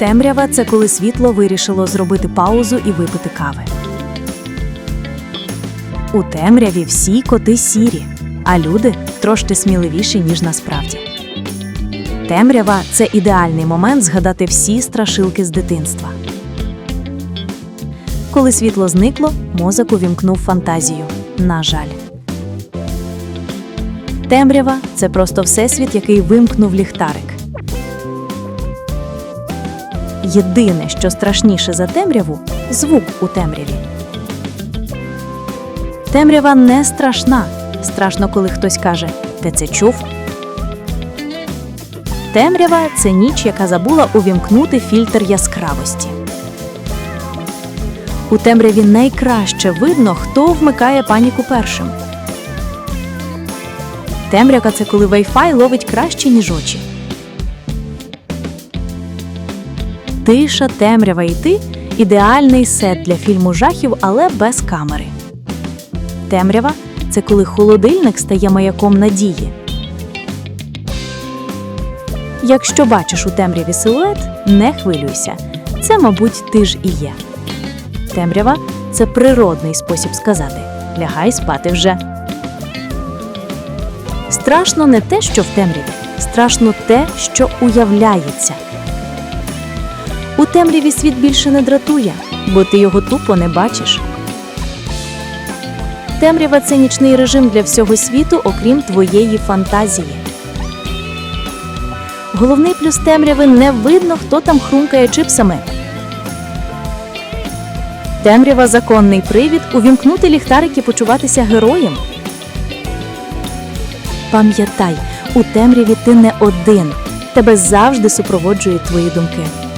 Темрява це коли світло вирішило зробити паузу і випити кави. У темряві всі коти сірі, а люди трошки сміливіші, ніж насправді. Темрява це ідеальний момент згадати всі страшилки з дитинства. Коли світло зникло, мозок увімкнув фантазію. На жаль. Темрява це просто всесвіт, який вимкнув ліхтарик. Єдине, що страшніше за темряву звук у темряві. Темрява не страшна. Страшно, коли хтось каже: Ти це чув? Темрява це ніч, яка забула увімкнути фільтр яскравості. У темряві найкраще видно, хто вмикає паніку першим. Темрява це коли Wi-Fi ловить краще, ніж очі. Тиша, темрява і ти ідеальний сет для фільму жахів, але без камери. Темрява це коли холодильник стає маяком надії. Якщо бачиш у темряві силует, не хвилюйся. Це, мабуть, ти ж і є. Темрява це природний спосіб сказати лягай спати вже. Страшно не те, що в темряві, страшно те, що уявляється. Темряві світ більше не дратує, бо ти його тупо не бачиш. Темрява це нічний режим для всього світу, окрім твоєї фантазії. Головний плюс темряви не видно, хто там хрумкає чипсами. Темрява законний привід увімкнути ліхтарик і почуватися героєм. Пам'ятай, у темряві ти не один. Тебе завжди супроводжують твої думки.